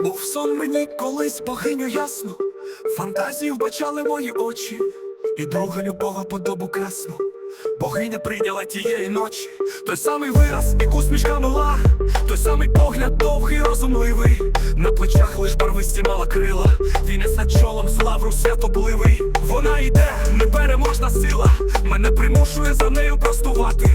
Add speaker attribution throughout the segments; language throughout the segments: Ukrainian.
Speaker 1: Був сон мені колись богиню ясну, фантазії вбачали мої очі, і друга любова подобу красну. Богиня прийняла тієї ночі, той самий вираз і усмішка мила, той самий погляд довгий, розумливий. На плечах лиш барвисті мала крила, вінець над чолом з лавру святобливий. Вона йде, непереможна сила, мене примушує за нею простувати.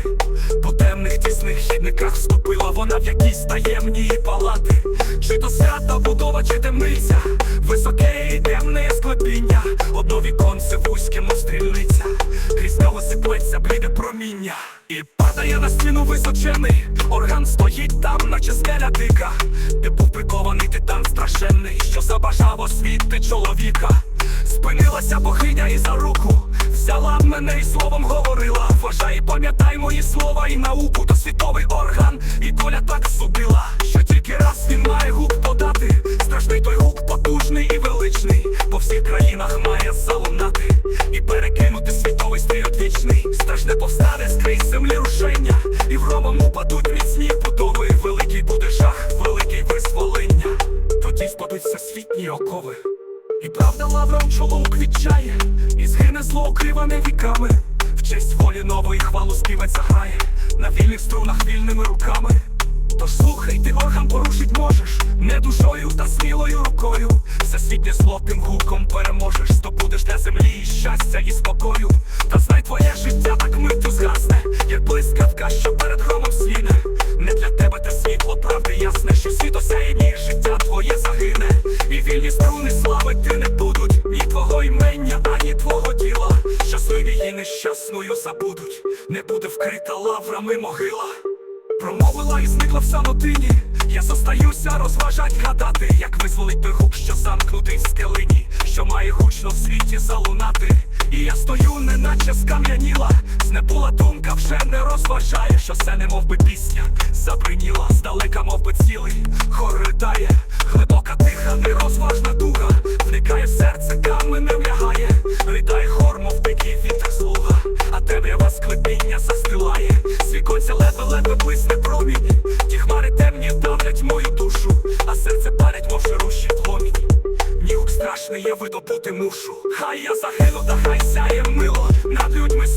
Speaker 1: По темних тісних хідниках вступила вона в якісь таємні палати. Чи то свята будова, чи темниця, високе і темне склепіння, одно віконце вузькому стрільниця, крізь нього сиплеться бліде проміння, і падає на стіну височений, орган стоїть там, наче скеля дика, де був прикований титан страшенний, що забажав освіти чоловіка. Спинилася богиня і за руку взяла мене і словом говорила. Вважай, пам'ятай мої слова і науку, то світовий орган, і доля так судила, що тільки раз він має гук подати. Страшний той гук, потужний і величний, по всіх країнах має залунати і перекинути світовий стрій одвічний. Страшне повстане скрізь землі рушення, і в ромом упадуть міцні будови. Великий буде жах, великий визволення. Тоді впадуть світні окови. І правда лавром чоло уквітчає, і згине зло укриване віками. В честь волі нової хвалу співець заграє, на вільних струнах вільними руками. Тож слухай, ти орган порушить можеш, не душою та смілою рукою. Всесвітнє зло тим гуком переможеш, здобудеш для землі і щастя і спокою. Нещасною забудуть, не буде вкрита лаврами могила. Промовила і зникла в самотині. Я зостаюся розважать гадати, як визволить той гук, що замкнутий в скелині, що має гучно в світі залунати. І я стою, неначе скам'яніла. Знебула думка вже не розважає, що це не мов би пісня забриніла, здалека, ледве-ледве блисне промінь, ті хмари темні давлять мою душу, а серце парять, мов ширущий пломінь. Нюк страшний, я видобути мушу. Хай я загину, та хай сяє мило над людьми